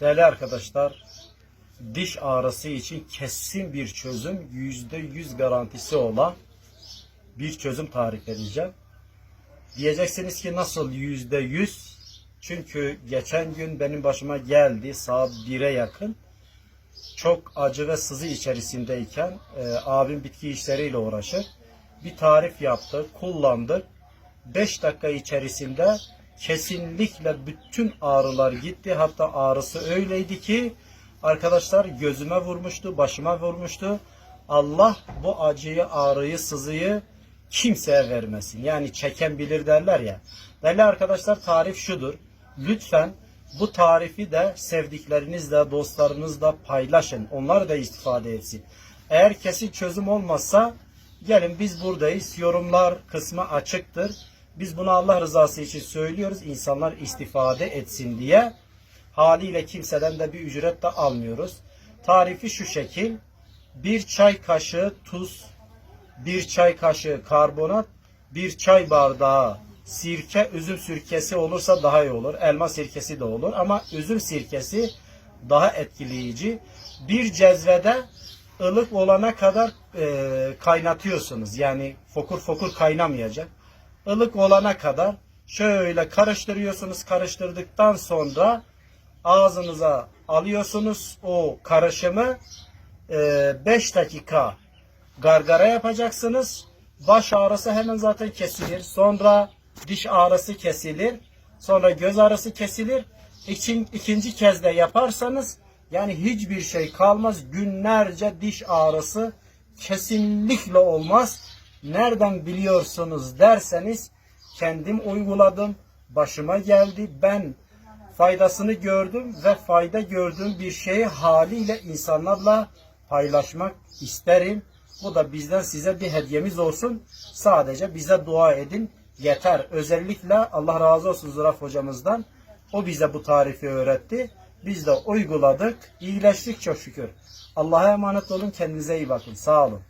Değerli arkadaşlar, diş ağrısı için kesin bir çözüm, yüzde yüz garantisi olan bir çözüm tarif edeceğim. Diyeceksiniz ki nasıl yüzde yüz? Çünkü geçen gün benim başıma geldi saat 1'e yakın. Çok acı ve sızı içerisindeyken e, abim bitki işleriyle uğraşır. Bir tarif yaptı, kullandık. 5 dakika içerisinde kesinlikle bütün ağrılar gitti. Hatta ağrısı öyleydi ki arkadaşlar gözüme vurmuştu, başıma vurmuştu. Allah bu acıyı, ağrıyı, sızıyı kimseye vermesin. Yani çeken bilir derler ya. Değerli arkadaşlar tarif şudur. Lütfen bu tarifi de sevdiklerinizle, dostlarınızla paylaşın. Onlar da istifade etsin. Eğer kesin çözüm olmazsa gelin biz buradayız. Yorumlar kısmı açıktır. Biz bunu Allah rızası için söylüyoruz. İnsanlar istifade etsin diye. Haliyle kimseden de bir ücret de almıyoruz. Tarifi şu şekil. Bir çay kaşığı tuz, bir çay kaşığı karbonat, bir çay bardağı sirke, üzüm sirkesi olursa daha iyi olur. Elma sirkesi de olur ama üzüm sirkesi daha etkileyici. Bir cezvede ılık olana kadar e, kaynatıyorsunuz. Yani fokur fokur kaynamayacak. Ilık olana kadar şöyle karıştırıyorsunuz. Karıştırdıktan sonra ağzınıza alıyorsunuz o karışımı 5 dakika gargara yapacaksınız. Baş ağrısı hemen zaten kesilir. Sonra diş ağrısı kesilir. Sonra göz ağrısı kesilir. İkin, ikinci kez de yaparsanız yani hiçbir şey kalmaz. Günlerce diş ağrısı kesinlikle olmaz. Nereden biliyorsunuz derseniz kendim uyguladım. Başıma geldi. Ben faydasını gördüm ve fayda gördüğüm bir şeyi haliyle insanlarla paylaşmak isterim. Bu da bizden size bir hediyemiz olsun. Sadece bize dua edin yeter. Özellikle Allah razı olsun Zıraf hocamızdan. O bize bu tarifi öğretti. Biz de uyguladık. İyileştik çok şükür. Allah'a emanet olun. Kendinize iyi bakın. Sağ olun.